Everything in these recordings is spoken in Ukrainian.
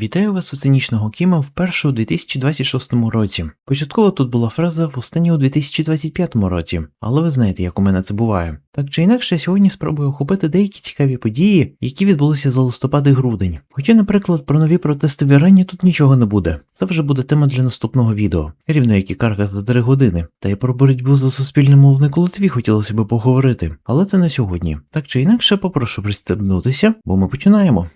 Вітаю вас у цинічного Кіма вперше у 2026 році. Початково тут була фраза востаннє у 2025 році, але ви знаєте, як у мене це буває. Так чи інакше, я сьогодні спробую охопити деякі цікаві події, які відбулися за листопад і грудень. Хоча, наприклад, про нові протести в Ірані тут нічого не буде. Це вже буде тема для наступного відео, рівно як і карга за 3 години. Та й про боротьбу за суспільне мовне колотві хотілося би поговорити, але це не сьогодні. Так чи інакше, попрошу пристебнутися, бо ми починаємо.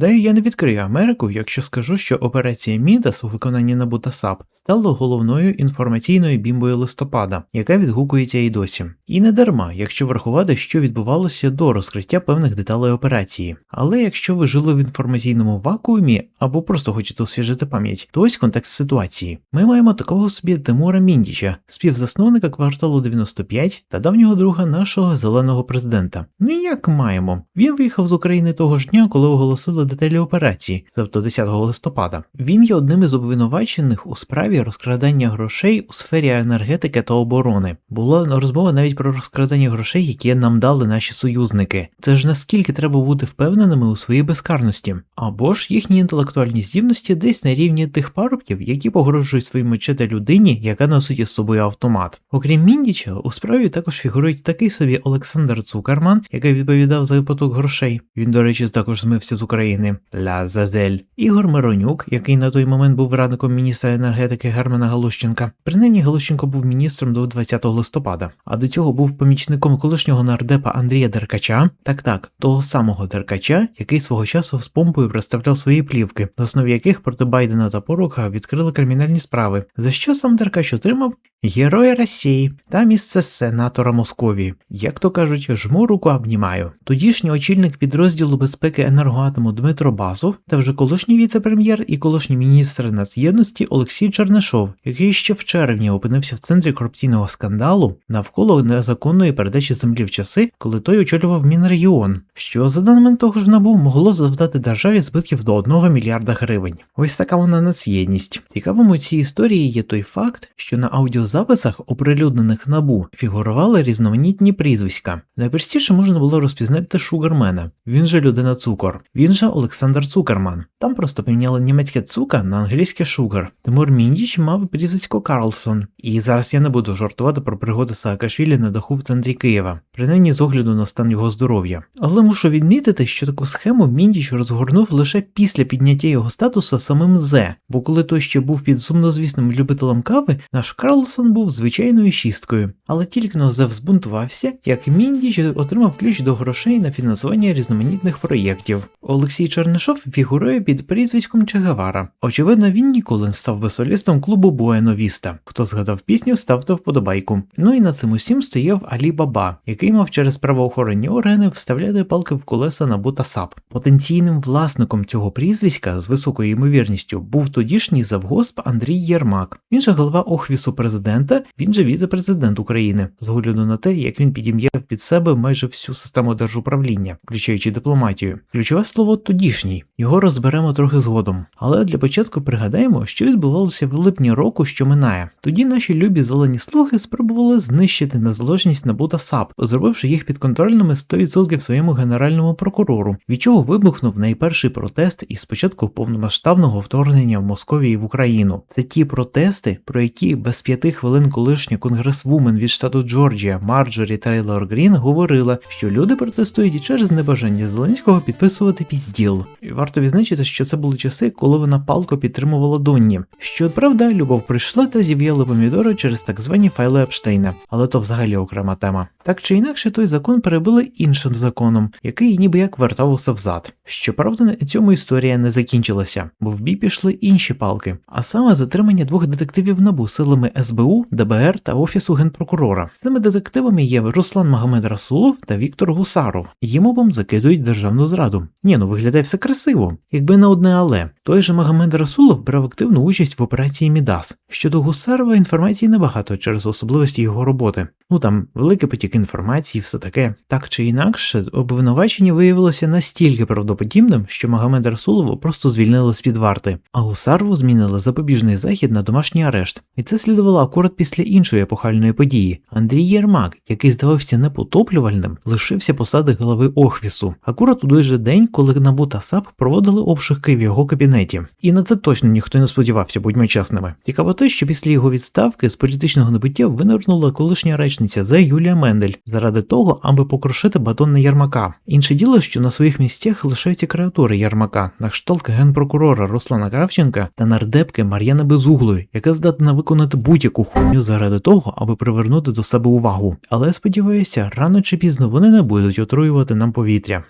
Гадаю, я не відкрию Америку, якщо скажу, що операція Мідас у виконанні НАБУ та САП стала головною інформаційною бімбою листопада, яка відгукується і досі. І не дарма, якщо врахувати, що відбувалося до розкриття певних деталей операції. Але якщо ви жили в інформаційному вакуумі або просто хочете освіжити пам'ять, то ось контекст ситуації. Ми маємо такого собі Тимура Міндіча, співзасновника кварталу 95 та давнього друга нашого зеленого президента. Ну як маємо? Він виїхав з України того ж дня, коли оголосили деталі операції, тобто 10 листопада. Він є одним із обвинувачених у справі розкрадання грошей у сфері енергетики та оборони. Була розмова навіть про розкрадання грошей, які нам дали наші союзники. Це ж наскільки треба бути впевненими у своїй безкарності, або ж їхні інтелектуальні здібності десь на рівні тих парубків, які погрожують своїм мечети людині, яка носить із собою автомат. Окрім Міндіча, у справі також фігурують такий собі Олександр Цукерман, який відповідав за поток грошей. Він, до речі, також змився з України. Ля Зазель. Ігор Миронюк, який на той момент був радником міністра енергетики Германа Галущенка. Принаймні Галущенко був міністром до 20 листопада, а до цього був помічником колишнього нардепа Андрія Деркача. Так так, того самого Деркача, який свого часу з помпою представляв свої плівки, на основі яких проти Байдена та Порука відкрили кримінальні справи. За що сам Деркач отримав? Герой Росії та місце сенатора Московії. Як то кажуть, жму руку обнімаю. Тодішній очільник підрозділу безпеки енергоатому Дмитро Басов та вже колишній віце-прем'єр і колишній міністр нацєдності Олексій Чернишов, який ще в червні опинився в центрі корупційного скандалу навколо незаконної передачі землі в часи, коли той очолював Мінрегіон, що за даними того ж набув могло завдати державі збитків до 1 мільярда гривень. Ось така вона нацєдність. Цікавим у цій історії є той факт, що на аудіозаписах, оприлюднених набу, фігурували різноманітні прізвиська. Найпростіше можна було розпізнати Шугармена. Він же людина цукор. Він же Олександр Цукерман. Там просто поміняли німецьке цука на англійське шугар. Тимур Міндіч мав прізвисько Карлсон. І зараз я не буду жартувати про пригоди Саакашвілі на даху в центрі Києва, принаймні з огляду на стан його здоров'я. Але мушу відмітити, що таку схему Міндіч розгорнув лише після підняття його статусу самим Зе, бо коли той ще був під сумнозвісним любителем кави, наш Карлсон був звичайною шісткою. Але тільки но Зе взбунтувався, як Міндіч отримав ключ до грошей на фінансування різноманітних проєктів. Олексій Чернишов фігурує під прізвиськом Чегавара. Очевидно, він ніколи не став би солістом клубу Буеновіста. Хто згадав пісню, ставте вподобайку. Ну і на цим усім стояв Алі Баба, який мав через правоохоронні органи вставляти палки в колеса НАБУ та САП. Потенційним власником цього прізвиська з високою ймовірністю був тодішній завгосп Андрій Єрмак. Він же голова офісу президента, він же віце-президент України, з огляду на те, як він підім'яв під себе майже всю систему держуправління, включаючи дипломатію. Ключове слово тодішній. Його розберемо трохи згодом. Але для початку пригадаємо, що відбувалося в липні року, що минає. Тоді наші любі зелені слуги спробували знищити незалежність НАБУ та САП, зробивши їх підконтрольними 100% своєму генеральному прокурору, від чого вибухнув найперший протест із початку повномасштабного вторгнення в Московії в Україну. Це ті протести, про які без п'яти хвилин колишня конгресвумен від штату Джорджія Марджорі Трейлор Грін говорила, що люди протестують через небажання Зеленського підписувати пізділ. І варто відзначити, що це були часи, коли вона палко підтримувала Донні. Що правда, любов прийшла та зів'яли помідори через так звані файли Епштейна, але то взагалі окрема тема. Так чи інакше, той закон перебили іншим законом, який ніби як вертав усе взад. Щоправда, на цьому історія не закінчилася, бо в бій пішли інші палки, а саме затримання двох детективів набу силами СБУ СБУ, ДБР та Офісу генпрокурора. Цими детективами є Руслан Магомед Расулов та Віктор Гусаров. Їм обом закидують державну зраду. Ні, ну виглядає все красиво, якби не одне але. Той же Магомед Расулов брав активну участь в операції Мідас. Щодо Гусарова інформації небагато через особливості його роботи. Ну там великий потік інформації, все таке. Так чи інакше, обвинувачення виявилося настільки правдоподібним, що Магомеда Расулова просто звільнили з під варти, а Гусарову змінили запобіжний захід на домашній арешт. І це слідувало акурат після іншої епохальної події. Андрій Єрмак, який здавався непотоплювальним, лишився посади голови Охвісу. Акурат у той же день, коли НАБУ та САП проводили обшуки в його кабінеті. І на це точно ніхто не сподівався, будьмо чесними. Цікаво те, що після його відставки з політичного небуття винирнула колишня речниця Зе Юлія Мендель заради того, аби покрушити батон на Ярмака. Інше діло, що на своїх місцях лишаються креатури Ярмака, на кшталт генпрокурора Руслана Кравченка та нардепки Мар'яни Безуглої, яка здатна виконати будь-яку хуйню заради того, аби привернути до себе увагу. Але сподіваюся, рано чи пізно вони не будуть отруювати нам повітря.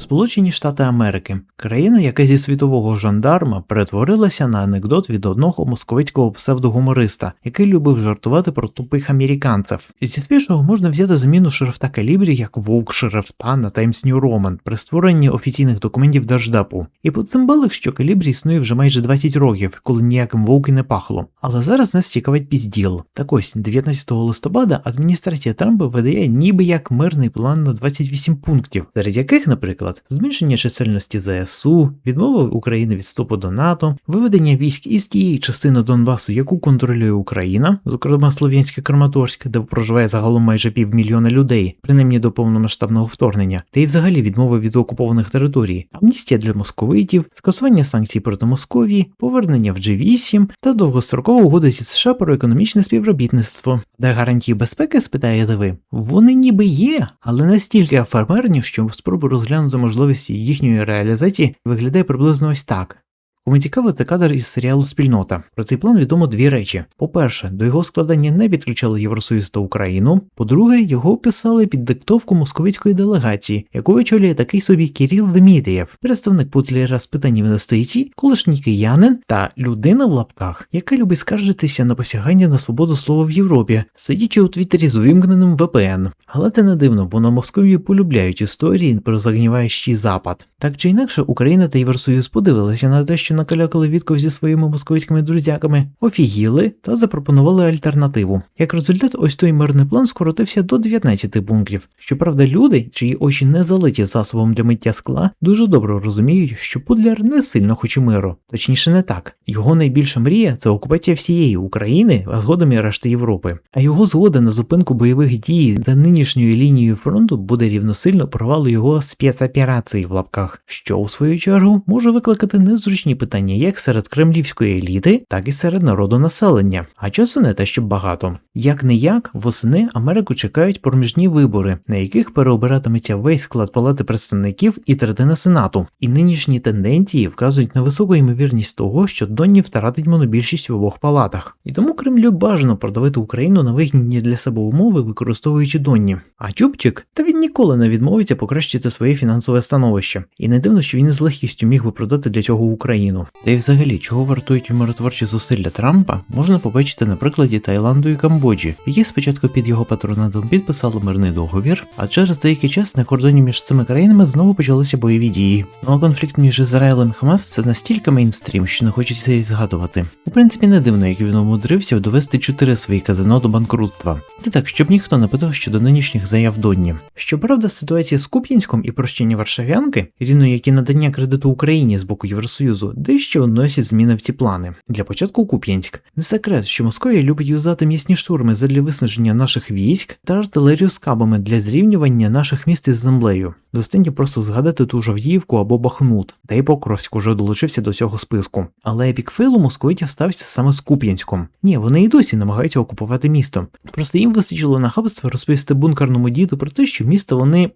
Сполучені Штати Америки країна, яка зі світового жандарма перетворилася на анекдот від одного московицького псевдогумориста, який любив жартувати про тупих американців. Зі свіжого можна взяти заміну шрифта калібрі як вовк шрифта на Times New Roman при створенні офіційних документів Держдепу. І поцимбалих, що калібрі існує вже майже 20 років, коли ніяким вовк і не пахло. Але зараз нас цікавить пізділ. Так ось 19 листопада адміністрація Трампа видає ніби як мирний план на 28 пунктів, серед яких, наприклад, зменшення чисельності ЗСУ, відмова України від вступу до НАТО, виведення військ із тієї частини Донбасу, яку контролює Україна, зокрема Слов'янське Краматорськ, де проживає загалом майже півмільйона людей, принаймні до повномасштабного вторгнення, та й взагалі відмови від окупованих територій, амністія для московитів, скасування санкцій проти Московії, повернення в G8 та довгострокова угода зі США про економічне співробітництво. Де гарантії безпеки, спитаєте ви? Вони ніби є, але настільки афермерні, що спроби розглянути можливості їхньої реалізації виглядає приблизно ось так. Кому цікаво, це кадр із серіалу Спільнота. Про цей план відомо дві речі: по-перше, до його складання не підключали Євросоюз та Україну. По-друге, його описали під диктовку московицької делегації, яку очолює такий собі Кирил Дмитрієв, представник Путлера з питань інвестицій, колишній киянин та людина в лапках, яка любить скаржитися на посягання на свободу слова в Європі, сидячи у Твіттері з увімкненим VPN. Але це не дивно, бо на Московії полюбляють історії про загніваючий запад. Так чи інакше, Україна та Євросоюз подивилися на те, що накалякали Вітков зі своїми московськими друзяками, офігіли та запропонували альтернативу. Як результат, ось той мирний план скоротився до 19 пунктів. Щоправда, люди, чиї очі не залиті засобом для миття скла, дуже добре розуміють, що Пудляр не сильно хоче миру. Точніше, не так. Його найбільша мрія це окупація всієї України, а згодом і решти Європи. А його згода на зупинку бойових дій за нинішньою лінією фронту буде рівносильно провалу його спецоперації в лапках, що у свою чергу може викликати незручні питання як серед кремлівської еліти, так і серед народу населення. А часу не те, щоб багато. Як не як, восени Америку чекають проміжні вибори, на яких переобиратиметься весь склад палати представників і третина сенату. І нинішні тенденції вказують на високу ймовірність того, що Донні втратить монобільшість в обох палатах. І тому Кремлю бажано продавити Україну на вигідні для себе умови, використовуючи Донні. А Чубчик, та він ніколи не відмовиться покращити своє фінансове становище. І не дивно, що він із легкістю міг би продати для цього Україну. Та й взагалі, чого вартують миротворчі зусилля Трампа, можна побачити на прикладі Таїланду і Камбоджі, які спочатку під його патронатом підписали мирний договір, а через деякий час на кордоні між цими країнами знову почалися бойові дії. Ну а конфлікт між Ізраїлем і Хамас це настільки мейнстрім, що не хочеться і згадувати. У принципі, не дивно, як він умудрився довести чотири свої казино до банкрутства. Та так, щоб ніхто не питав щодо нинішніх заяв Донні. Щоправда, ситуація з Куп'янськом і прощення Варшавянки, рівно як і надання кредиту Україні з боку Євросоюзу, дещо вносять зміни в ці плани. Для початку Куп'янськ. Не секрет, що Московія любить юзати м'ясні штурми задля виснаження наших військ та артилерію з кабами для зрівнювання наших міст із землею. Достатньо просто згадати ту ж або Бахмут, та й Покровськ уже долучився до цього списку. Але епік фейлу московитів стався саме з Куп'янськом. Ні, вони і досі намагаються окупувати місто. Просто їм вистачило нахабства розповісти бункерному діду про те, що місто вони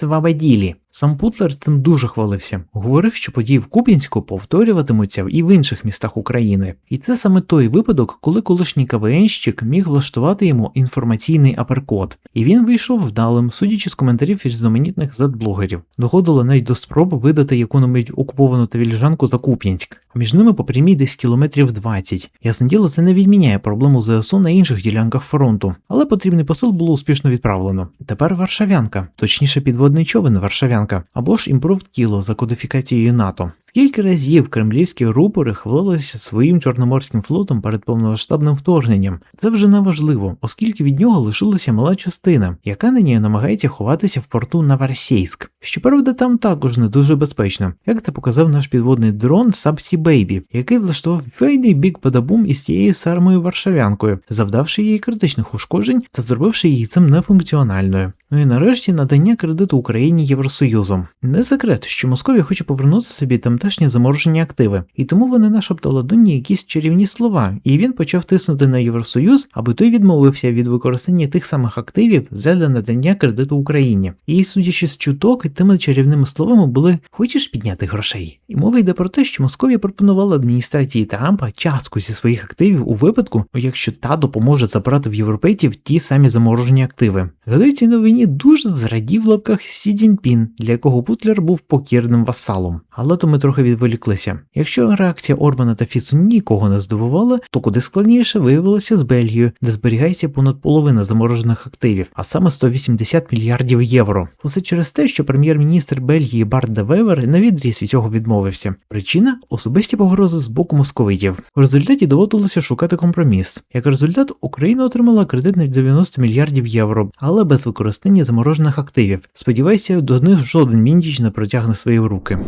Свабаділі. Сам Путлер цим дуже хвалився. Говорив, що події в Куп'янську повторюватимуться і в інших містах України. І це саме той випадок, коли колишній КВНщик міг влаштувати йому інформаційний аперкот. І він вийшов вдалим, судячи з коментарів різноманітних зет-блогерів. Доходило навіть до спроб видати яку-небудь окуповану тавільжанку за Куп'янськ. А між ними по прямій десь кілометрів 20. Ясне діло, це не відміняє проблему ЗСУ на інших ділянках фронту, але потрібний посил було успішно відправлено. Тепер Варшавянка, точніше підводний човен Варшавянка, або ж імпровд тіло за кодифікацією НАТО. Скільки разів кремлівські рупори хвалилися своїм чорноморським флотом перед повномасштабним вторгненням? Це вже не важливо, оскільки від нього лишилася мала частина, яка нині намагається ховатися в порту Новороссийськ. Щоправда, там також не дуже безпечно, як це показав наш підводний дрон Subsea Baby, який влаштував фейний бік падабум із тією самою варшавянкою, завдавши їй критичних ушкоджень та зробивши її цим нефункціональною. Ну і нарешті надання кредиту Україні Євросоюзом. Не секрет, що Московія хоче повернути собі тамтешні заморожені активи, і тому вони нашептали Доні якісь чарівні слова, і він почав тиснути на Євросоюз, аби той відмовився від використання тих самих активів для надання кредиту Україні. І судячи з чуток, тими чарівними словами були хочеш підняти грошей. І мова йде про те, що Московія пропонувала адміністрації Трампа частку зі своїх активів у випадку, якщо та допоможе забрати в європейців ті самі заморожені активи. Гадаю, цій новині дуже зрадів в лапках Сі Цзіньпін, для якого Путлер був покірним васалом. Але то ми трохи відволіклися. Якщо реакція Орбана та Фіцу нікого не здивувала, то куди складніше виявилося з Бельгією, де зберігається понад половина заморожених активів, а саме 180 мільярдів євро. Усе через те, що прем'єр-міністр Бельгії Барт де Вевер на відріз від цього відмовився. Причина особисті погрози з боку московитів. В результаті доводилося шукати компроміс. Як результат, Україна отримала кредит на 90 мільярдів євро, але без використання заморожених активів. Сподіваюся, до них жоден міндіч не протягне свої руки.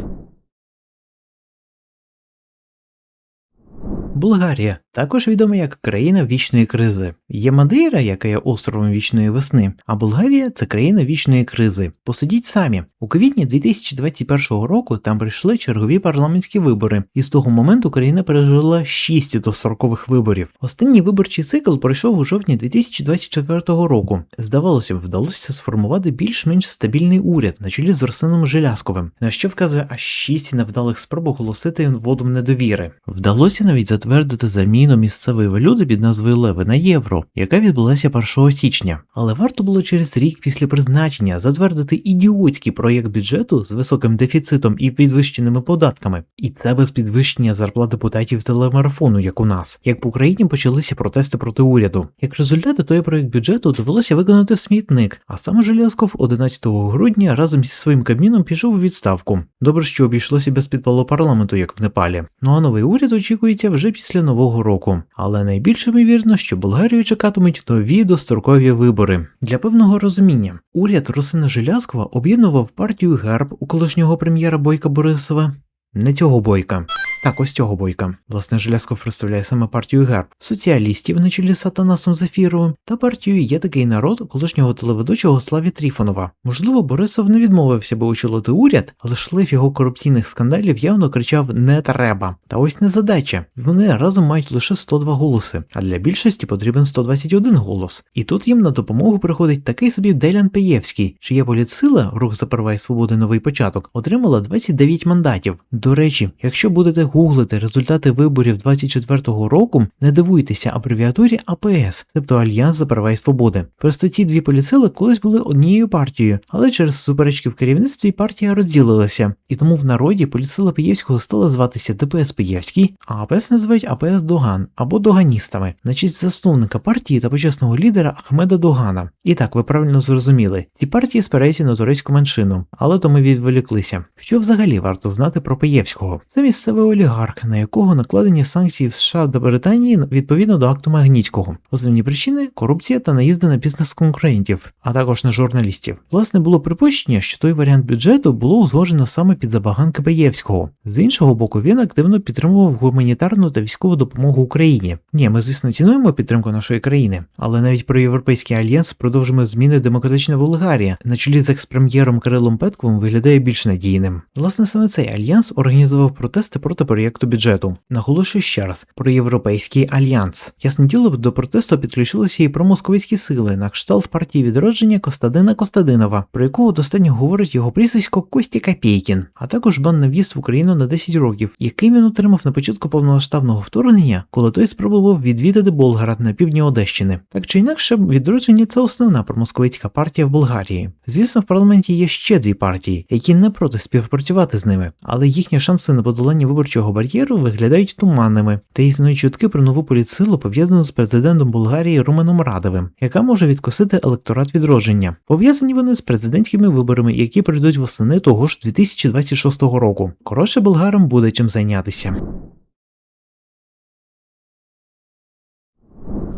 Болгарія також відома як країна вічної кризи. Є Мадейра, яка є островом вічної весни, а Болгарія це країна вічної кризи. Посудіть самі. У квітні 2021 року там прийшли чергові парламентські вибори, і з того моменту країна пережила 6 дострокових виборів. Останній виборчий цикл пройшов у жовтні 2024 року. Здавалося б, вдалося сформувати більш-менш стабільний уряд на чолі з Арсеном Желязковим, на що вказує аж 6 невдалих спроб оголосити водом недовіри. Вдалося навіть затвердити заміну місцевої валюти під назвою Леви на євро, яка відбулася 1 січня. Але варто було через рік після призначення затвердити ідіотський проєкт бюджету з високим дефіцитом і підвищеними податками, і це без підвищення зарплат депутатів телемарафону, як у нас. Як по Україні почалися протести проти уряду. Як результат, той проєкт бюджету довелося виконати в смітник, а саме Желязков 11 грудня разом зі своїм кабміном пішов у відставку. Добре, що обійшлося без підпалу парламенту, як в Непалі. Ну а новий уряд очікується вже після нового року. Але найбільш ймовірно, що Болгарію чекатимуть нові дострокові вибори. Для певного розуміння, уряд Росина Желязкова об'єднував партію Герб у колишнього прем'єра Бойка Борисова. Не цього бойка. Так, ось цього бойка. Власне, Желязков представляє саме партію ГЕРБ, соціалістів на чолі Сатанасом Зафіровим та партію є такий народ колишнього телеведучого Славі Тріфонова. Можливо, Борисов не відмовився би очолити уряд, але шлейф його корупційних скандалів явно кричав не треба. Та ось не задача. Вони разом мають лише 102 голоси, а для більшості потрібен 121 голос. І тут їм на допомогу приходить такий собі Делян Пеєвський, чия політсила, рух за права і свободи новий початок, отримала 29 мандатів. До речі, якщо будете гуглити результати виборів 24-го року, не дивуйтеся абревіатурі АПС, тобто Альянс за права і свободи. Просто ці дві політсили колись були однією партією, але через суперечки в керівництві партія розділилася, і тому в народі політсила Пиєвського стала зватися ДПС Пиєвський, а АПС називають АПС Доган або Доганістами, на честь засновника партії та почесного лідера Ахмеда Догана. І так, ви правильно зрозуміли, ці партії спираються на турецьку меншину, але то ми відволіклися. Що взагалі варто знати про Пиєвського? Це місцевий олігарх, на якого накладені санкції в США та Британії відповідно до акту Магнітського. Основні причини корупція та наїзди на бізнес-конкурентів, а також на журналістів. Власне, було припущення, що той варіант бюджету було узгоджено саме під забаганки Паєвського. З іншого боку, він активно підтримував гуманітарну та військову допомогу Україні. Ні, ми звісно цінуємо підтримку нашої країни, але навіть про європейський альянс продовжуємо зміни демократична Болгарія на чолі з експрем'єром Кирилом Петковим виглядає більш надійним. Власне, саме цей альянс організував протести проти проєкту бюджету. Наголошую ще раз про європейський альянс. Ясне діло, до протесту підключилися і промосковицькі сили на кшталт партії відродження Костадина Костадинова, про якого достатньо говорить його прізвисько Кості Капєйкін, а також бан на в'їзд в Україну на 10 років, який він отримав на початку повномасштабного вторгнення, коли той спробував відвідати Болград на півдні Одещини. Так чи інакше, відродження це основна промосковицька партія в Болгарії. Звісно, в парламенті є ще дві партії, які не проти співпрацювати з ними, але їхні шанси на подолання виборчого бар'єру виглядають туманними. Та існують чутки про нову політсилу, пов'язану з президентом Болгарії Руменом Радовим, яка може відкосити електорат відродження. Пов'язані вони з президентськими виборами, які пройдуть восени того ж 2026 року. Коротше, болгарам буде чим зайнятися.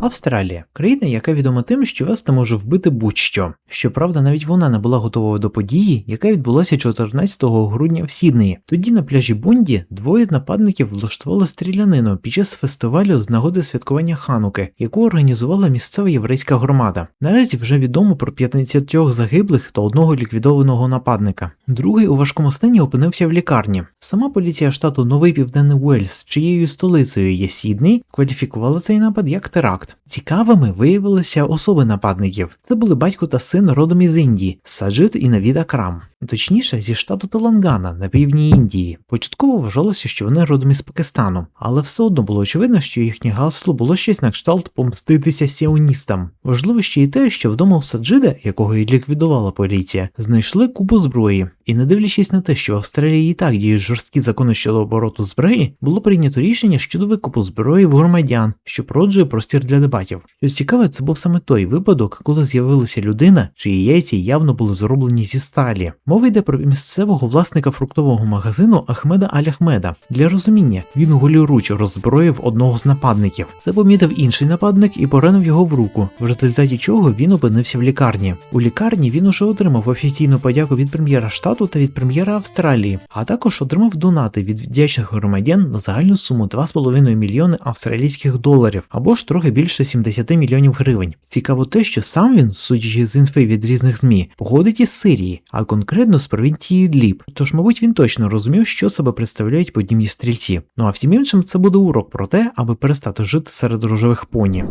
Австралія країна, яка відома тим, що вас там може вбити будь-що. Щоправда, навіть вона не була готова до події, яка відбулася 14 грудня в Сіднеї. Тоді на пляжі Бонді двоє нападників влаштували стрілянину під час фестивалю з нагоди святкування Хануки, яку організувала місцева єврейська громада. Наразі вже відомо про 15 загиблих та одного ліквідованого нападника. Другий у важкому стані опинився в лікарні. Сама поліція штату Новий Південний Уельс, чиєю столицею є Сідней, кваліфікувала цей напад як теракт. Цікавими виявилися особи нападників. Це були батько та син родом із Індії, Саджит і Навід Акрам. Точніше, зі штату Телангана на півдні Індії. Початково вважалося, що вони родом із Пакистану, але все одно було очевидно, що їхнє гасло було щось на кшталт помститися сіоністам. Важливо ще й те, що вдома у Саджида, якого і ліквідувала поліція, знайшли купу зброї. І не дивлячись на те, що в Австралії і так діють жорсткі закони щодо обороту зброї, було прийнято рішення щодо викупу зброї в громадян, що породжує простір для дебатів. Що цікаве, це був саме той випадок, коли з'явилася людина, чиї яйця явно були зроблені зі сталі. Мова йде про місцевого власника фруктового магазину Ахмеда Аль-Ахмеда. Для розуміння він голіруч роззброїв одного з нападників. Це помітив інший нападник і поранив його в руку, в результаті чого він опинився в лікарні. У лікарні він уже отримав офіційну подяку від прем'єра штату та від прем'єра Австралії, а також отримав донати від вдячних громадян на загальну суму 2,5 мільйони австралійських доларів або ж трохи більше 70 мільйонів гривень. Цікаво те, що сам він, судячи з інфи від різних змі, походить із Сирії, а конкретно з провінції Ідліб. Тож, мабуть, він точно розумів, що себе представляють подібні стрільці. Ну а всім іншим це буде урок про те, аби перестати жити серед рожевих поні.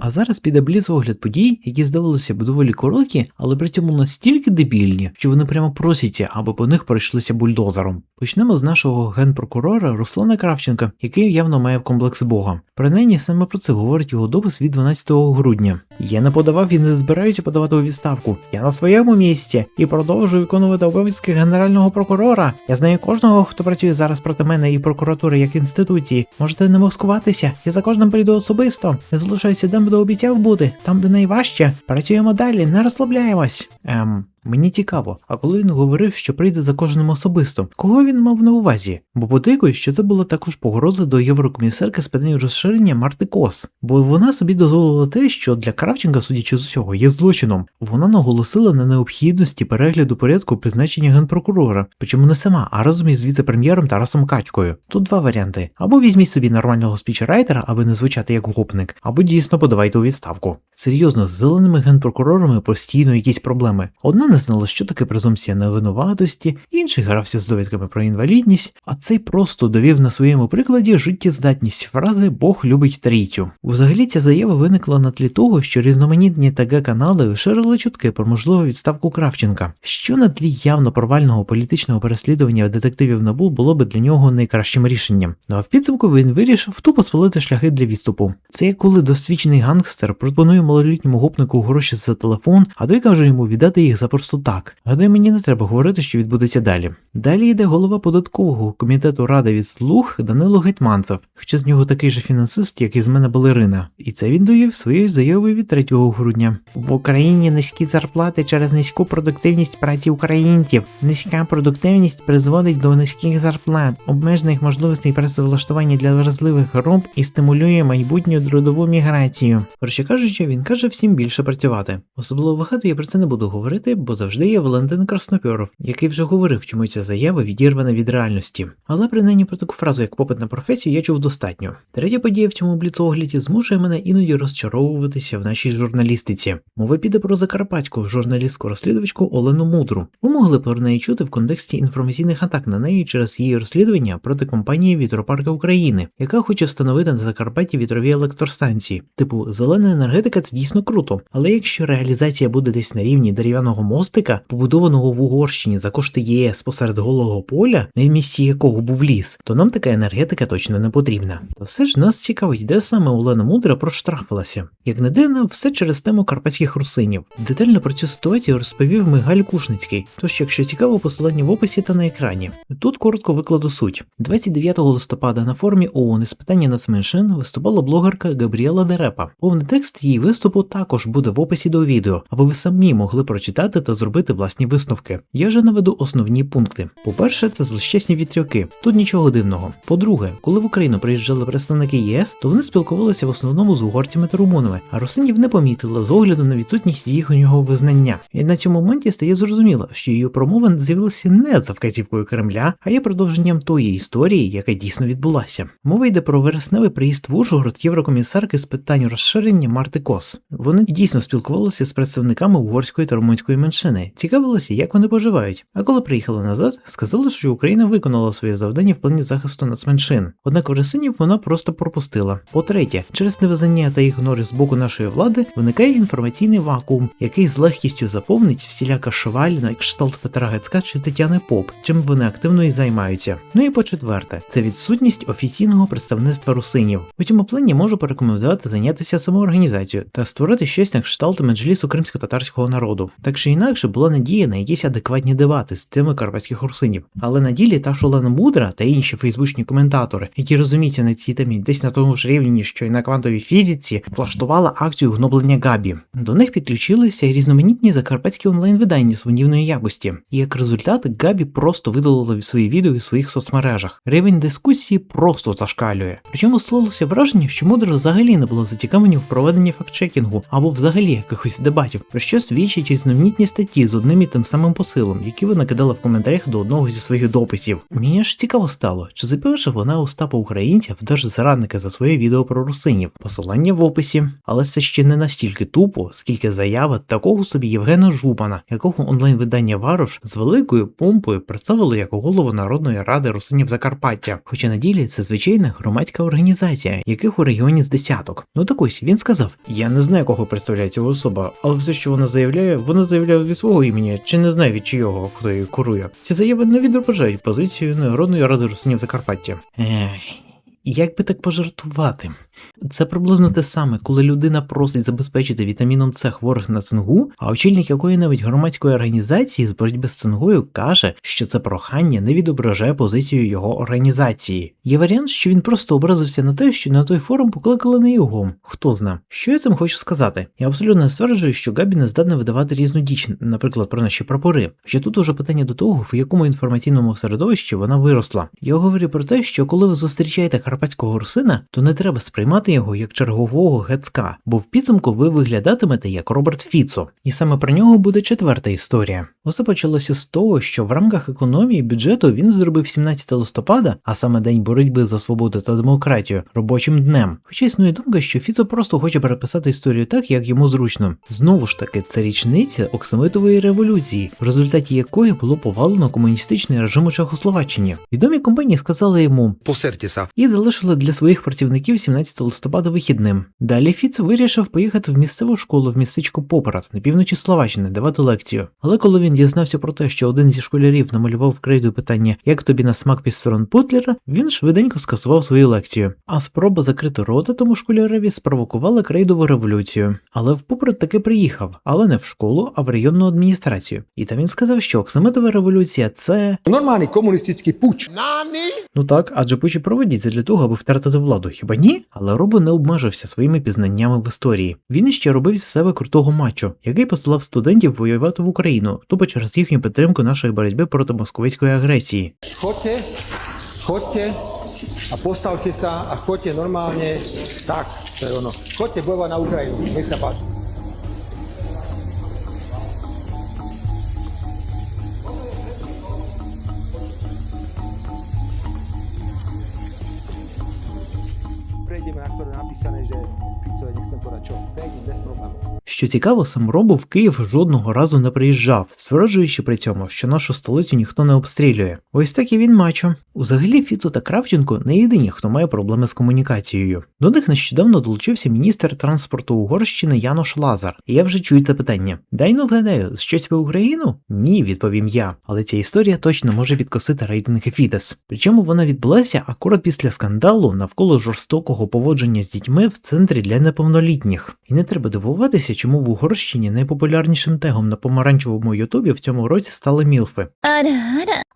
А зараз піде бліз огляд подій, які здавалося б доволі короткі, але при цьому настільки дебільні, що вони прямо просяться, аби по них пройшлися бульдозером. Почнемо з нашого генпрокурора Руслана Кравченка, який явно має комплекс Бога. Принаймні саме про це говорить його допис від 12 грудня. Я не подавав і не збираюся подавати у відставку. Я на своєму місці і продовжую виконувати обов'язки генерального прокурора. Я знаю кожного, хто працює зараз проти мене і прокуратури як інституції. Можете не маскуватися. Я за кожним прийду особисто. Не залишаюся де де обіцяв бути, там, де найважче. Працюємо далі, не розслабляємось. Ем. Мені цікаво, а коли він говорив, що прийде за кожним особисто, кого він мав на увазі? Бо подейкують, що це була також погроза до єврокомісарки з питань розширення Марти Кос, бо вона собі дозволила те, що для Кравченка, судячи з усього, є злочином. Вона наголосила на необхідності перегляду порядку призначення генпрокурора, причому не сама, а разом із віце-прем'єром Тарасом Качкою. Тут два варіанти: або візьміть собі нормального спічрайтера, аби не звучати як гопник, або дійсно подавайте у відставку. Серйозно, з зеленими генпрокурорами постійно якісь проблеми. Одна не знала, що таке презумпція невинуватості, інший грався з довідками про інвалідність, а цей просто довів на своєму прикладі життєздатність фрази Бог любить трійцю. Взагалі ця заява виникла на тлі того, що різноманітні ТГ канали ширили чутки про можливу відставку Кравченка, що на тлі явно провального політичного переслідування детективів НАБУ було би для нього найкращим рішенням. Ну а в підсумку він вирішив тупо спалити шляхи для відступу. Це як коли досвідчений гангстер пропонує малолітньому гопнику гроші за телефон, а той каже йому віддати їх за просто так. Гадаю, мені не треба говорити, що відбудеться далі. Далі йде голова податкового комітету ради від слуг Данило Гетманцев, хоча з нього такий же фінансист, як і з мене балерина. І це він довів своєю заявою від 3 грудня. В Україні низькі зарплати через низьку продуктивність праці українців. Низька продуктивність призводить до низьких зарплат, обмежених можливостей працевлаштування для вразливих груп і стимулює майбутню трудову міграцію. Коротше кажучи, він каже всім більше працювати. Особливо багато я про це не буду говорити, бо бо завжди є Валентин Краснопьоров, який вже говорив, чому ця заява відірвана від реальності. Але принаймні про таку фразу, як попит на професію, я чув достатньо. Третя подія в цьому бліцогляді змушує мене іноді розчаровуватися в нашій журналістиці. Мова піде про закарпатську журналістку розслідувачку Олену Мудру. Ви могли про неї чути в контексті інформаційних атак на неї через її розслідування проти компанії Вітропарки України, яка хоче встановити на Закарпатті вітрові електростанції. Типу, зелена енергетика це дійсно круто, але якщо реалізація буде десь на рівні дерев'яного мостика, побудованого в Угорщині за кошти ЄС посеред голого поля, на місці якого був ліс, то нам така енергетика точно не потрібна. Та все ж нас цікавить, де саме Олена Мудра проштрафилася. Як не дивно, все через тему карпатських русинів. Детально про цю ситуацію розповів Мигаль Кушницький. Тож, якщо цікаво, посилання в описі та на екрані. Тут коротко викладу суть. 29 листопада на форумі ООН із питання нацменшин виступала блогерка Габріела Дерепа. Повний текст її виступу також буде в описі до відео, аби ви самі могли прочитати та зробити власні висновки. Я же наведу основні пункти. По-перше, це злощасні вітряки. Тут нічого дивного. По-друге, коли в Україну приїжджали представники ЄС, то вони спілкувалися в основному з угорцями та румунами, а русинів не помітили з огляду на відсутність їхнього визнання. І на цьому моменті стає зрозуміло, що її промови з'явилися не за вказівкою Кремля, а є продовженням тої історії, яка дійсно відбулася. Мова йде про вересневий приїзд в Ужгород єврокомісарки з питань розширення Марти Кос. Вони дійсно спілкувалися з представниками угорської та румунської меншини, цікавилися, як вони поживають. А коли приїхали назад, сказали, що Україна виконала своє завдання в плані захисту нацменшин. Однак вересинів вона просто пропустила. По-третє, через невизнання та ігнори з боку нашої влади виникає інформаційний вакуум, який з легкістю заповнить всіляка шваліна, кшталт Петра Гацька чи Тетяни Поп, чим вони активно і займаються. Ну і по четверте, це відсутність офіційного представництва русинів. У цьому плані можу порекомендувати зайнятися самоорганізацією та створити щось на кшталт меджлісу кримсько-татарського народу. Так чи інакше була надія на якісь адекватні дебати з тими карпатських русинів. Але на ділі та ж Олена Мудра та інші фейсбучні коментатори, які розуміються на цій темі десь на тому ж рівні, що й на квантовій фізиці, влаштувала акцію гноблення Габі. До них підключилися різноманітні закарпатські онлайн-видання сумнівної якості. І як результат, Габі просто видалила свої відео у своїх соцмережах. Рівень дискусії просто зашкалює. Причому склалося враження, що Мудра взагалі не була зацікавлені в проведенні фактчекінгу або взагалі якихось дебатів, про що свідчать різноманітні статті з одним і тим самим посилом, які вона кидала в коментарях до одного зі своїх дописів. Мені ж цікаво стало, чи запевши вона Остапа українця вдаж зрадника за своє відео про русинів, посилання в описі, але це ще не настільки тупо, скільки заява такого собі Євгена Жупана, якого онлайн-видання Варуш з великою помпою представило як голову Народної ради русинів Закарпаття. Хоча на ділі це звичайна громадська організація, яких у регіоні з десяток. Ну так ось він сказав: Я не знаю, кого представляє ця особа, але все, що вона заявляє, вона заявляє від свого імені, чи не знає від чийого, хто її курує. Ці заяви не відображають позицію Народної ради русинів Закарпаття. Ех. Як би так пожартувати? Це приблизно те саме, коли людина просить забезпечити вітаміном С хворих на цингу, а очільник якої-небудь громадської організації з боротьби з цингою каже, що це прохання не відображає позицію його організації. Є варіант, що він просто образився на те, що на той форум покликали не його. Хто зна. Що я цим хочу сказати? Я абсолютно стверджую, що Габі не здатна видавати різну діч, наприклад, про наші прапори. Що тут уже питання до того, в якому інформаційному середовищі вона виросла. Я говорю про те, що коли ви зустрічаєте карпатського русина, то не треба сприймати його як чергового гецька, бо в підсумку ви виглядатимете як Роберт Фіцо. І саме про нього буде четверта історія. Усе почалося з того, що в рамках економії бюджету він зробив 17 листопада, а саме день боротьби за свободу та демократію, робочим днем. Хоча існує думка, що Фіцо просто хоче переписати історію так, як йому зручно. Знову ж таки, це річниця Оксамитової революції, в результаті якої було повалено комуністичний режим у Чехословаччині. Відомі компанії сказали йому Посердьтеся. і залишили для своїх працівників 17 листопада вихідним. Далі Фіц вирішив поїхати в місцеву школу в містечко Поперат на півночі Словаччини давати лекцію. Але коли він дізнався про те, що один зі школярів намалював крейду питання, як тобі на смак пісторон Путлера, він швиденько скасував свою лекцію. А спроба закрити рота тому школярові спровокувала крейдову революцію. Але в Поперат таки приїхав, але не в школу, а в районну адміністрацію. І там він сказав, що Оксамитова революція це Нормальний комуністичний пуч. Ну так, адже пучі проводяться для того, аби втратити владу, хіба ні? Але Робо не обмежився своїми пізнаннями в історії. Він іще робив з себе крутого мачо, який посилав студентів воювати в Україну, тупо через їхню підтримку нашої боротьби проти московської агресії. Хоче, chodte а postavte sa a так, normálne. Tak, to je на Україну ми Ukrajinu. Je, nechcem povedať čo, prejdem bez problémov. Що цікаво, сам Робо в Київ жодного разу не приїжджав, стверджуючи при цьому, що нашу столицю ніхто не обстрілює. Ось так і він мачо. Узагалі, Фіцо та Кравченко не єдині, хто має проблеми з комунікацією. До них нещодавно долучився міністр транспорту Угорщини Янош Лазар. І я вже чую це питання: дай ну вгадаю, щось про Україну? Ні, відповім я. Але ця історія точно може відкосити рейтинги Фідес. Причому вона відбулася акурат після скандалу навколо жорстокого поводження з дітьми в центрі для неповнолітніх. І не треба дивуватися, чому в Угорщині найпопулярнішим тегом на помаранчевому Ютубі в цьому році стали мілфи.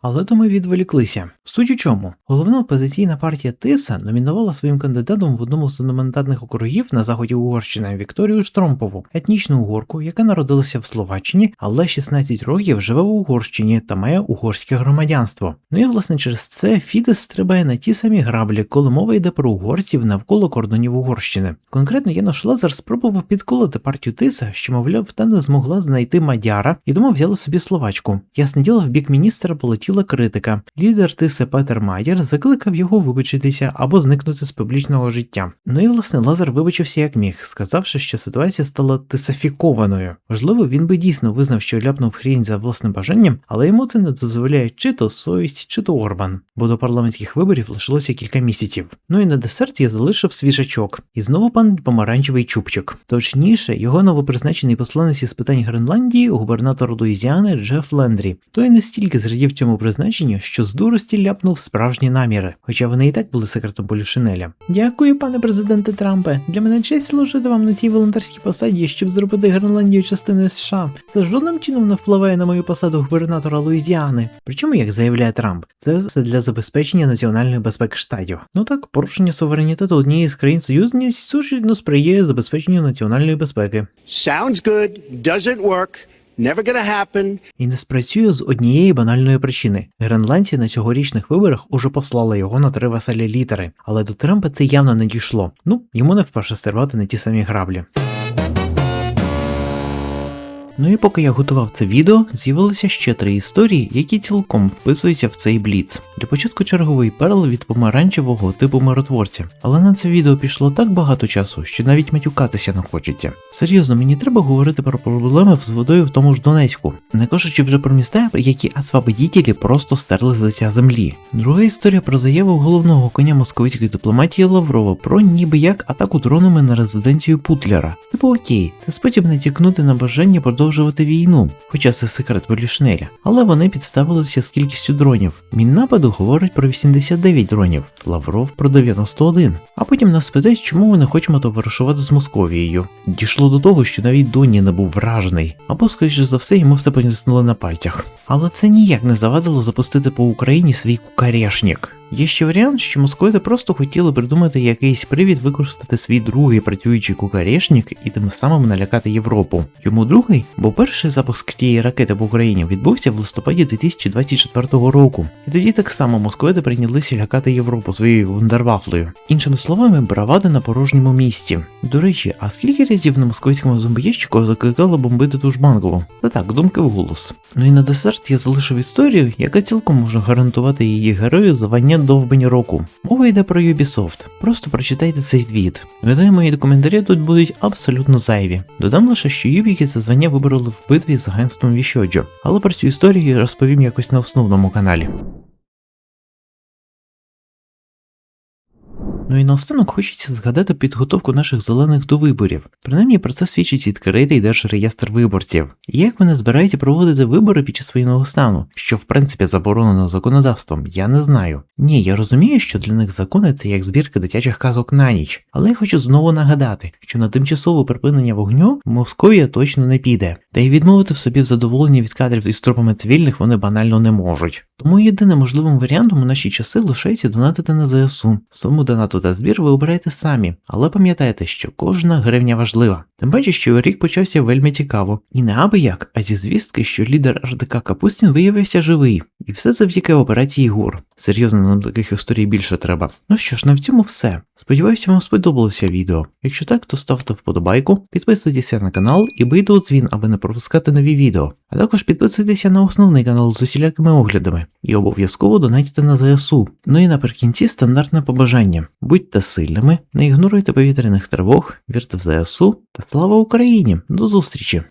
Але то ми відволіклися. Суть у чому, головна опозиційна партія Тиса номінувала своїм кандидатом в одному з номінатних округів на заході Угорщини Вікторію Штромпову, етнічну угорку, яка народилася в Словаччині, але 16 років живе в Угорщині та має угорське громадянство. Ну і власне через це Фідес стрибає на ті самі граблі, коли мова йде про угорців навколо кордонів Угорщини. Конкретно Янош Лазар спробував підколоти партію Тиса, що, мовляв, та не змогла знайти мадяра, і тому взяла собі словачку. Ясне діло в бік міністра полетів полетіла критика. Лідер Тиси Петер Мадяр закликав його вибачитися або зникнути з публічного життя. Ну і власне Лазар вибачився як міг, сказавши, що ситуація стала тисафікованою. Можливо, він би дійсно визнав, що ляпнув хрінь за власним бажанням, але йому це не дозволяє чи то совість, чи то Орбан, бо до парламентських виборів лишилося кілька місяців. Ну і на десерт я залишив свіжачок. І знову пан помаранчевий чубчик. Точніше, його новопризначений посланець із питань Гренландії, губернатор Луїзіани Джеф Лендрі. Той настільки зрадів цьому призначенню, що з дурості ляпнув справжні наміри, хоча вони і так були секретом Полішинеля. Дякую, пане президенте Трампе. Для мене честь служити вам на цій волонтерській посаді, щоб зробити Гренландію частиною США. Це жодним чином не впливає на мою посаду губернатора Луїзіани. Причому, як заявляє Трамп, це все для забезпечення національної безпеки штатів. Ну так, порушення суверенітету однієї з країн союзниць сучідно сприяє забезпеченню національної безпеки. Sounds good, doesn't work, never gonna happen. І не спрацює з однієї банальної причини. Гренландці на цьогорічних виборах уже послали його на три веселі літери, але до Трампа це явно не дійшло. Ну, йому не вперше стервати на ті самі граблі. Ну і поки я готував це відео, з'явилися ще три історії, які цілком вписуються в цей бліц. Для початку черговий перл від помаранчевого типу миротворця, але на це відео пішло так багато часу, що навіть матюкатися не хочеться. Серйозно, мені треба говорити про проблеми з водою в тому ж Донецьку, не кажучи вже про міста, які освободітелі просто стерли з лиця землі. Друга історія про заяву головного коня московицької дипломатії Лаврова про ніби як атаку дронами на резиденцію Путлера. Типу окей, це спосіб натякнути на бажання продовжувати війну, хоча це секрет Полішнеля. Але вони підставилися з кількістю дронів. Міннападу говорить про 89 дронів, Лавров про 91. А потім нас питають, чому ми не хочемо товаришувати з Московією. Дійшло до того, що навіть Доні не був вражений, або, скоріше за все, йому все пояснили на пальцях. Але це ніяк не завадило запустити по Україні свій кукарешник. Є ще варіант, що московити просто хотіли придумати якийсь привід використати свій другий працюючий кукарешник і тим самим налякати Європу. Йому другий, бо перший запуск тієї ракети в Україні відбувся в листопаді 2024 року. І тоді так само московити прийнялися лякати Європу своєю вундервафлею. Іншими словами, бравада на порожньому місці. До речі, а скільки разів на московському зомбоєщику закликали бомбити ту ж банкову? Та так, думки вголос. Ну і на десерт я залишив історію, яка цілком може гарантувати її герою звання довбень року. Мова йде про Ubisoft. Просто прочитайте цей твіт. Відомі мої коментарі тут будуть абсолютно зайві. Додам лише, що Юбіки це звання вибороли в битві з агентством Віщоджо, але про цю історію розповім якось на основному каналі. Ну і наостанок хочеться згадати підготовку наших зелених до виборів. Принаймні про це свідчить відкритий держреєстр виборців. І як вони збираються проводити вибори під час воєнного стану, що в принципі заборонено законодавством, я не знаю. Ні, я розумію, що для них закони це як збірка дитячих казок на ніч, але я хочу знову нагадати, що на тимчасове припинення вогню Московія точно не піде, та й відмовити в собі в задоволенні від кадрів із трупами цивільних вони банально не можуть. Тому єдиним можливим варіантом у наші часи лишається донатити на ЗСУ. Суму донату та збір ви обираєте самі, але пам'ятайте, що кожна гривня важлива. Тим паче, що рік почався вельми цікаво. І не аби як, а зі звістки, що лідер РДК Капустін виявився живий. І все завдяки операції ГУР. Серйозно, нам таких історій більше треба. Ну що ж, на в цьому все. Сподіваюся, вам сподобалося відео. Якщо так, то ставте вподобайку, підписуйтеся на канал і бийте у дзвін, аби не пропускати нові відео. А також підписуйтеся на основний канал з усілякими оглядами і обов'язково донатьте на ЗСУ. Ну і наприкінці стандартне побажання. Будьте сильними, не ігноруйте повітряних тривог, вірте в ЗСУ та слава Україні! До зустрічі!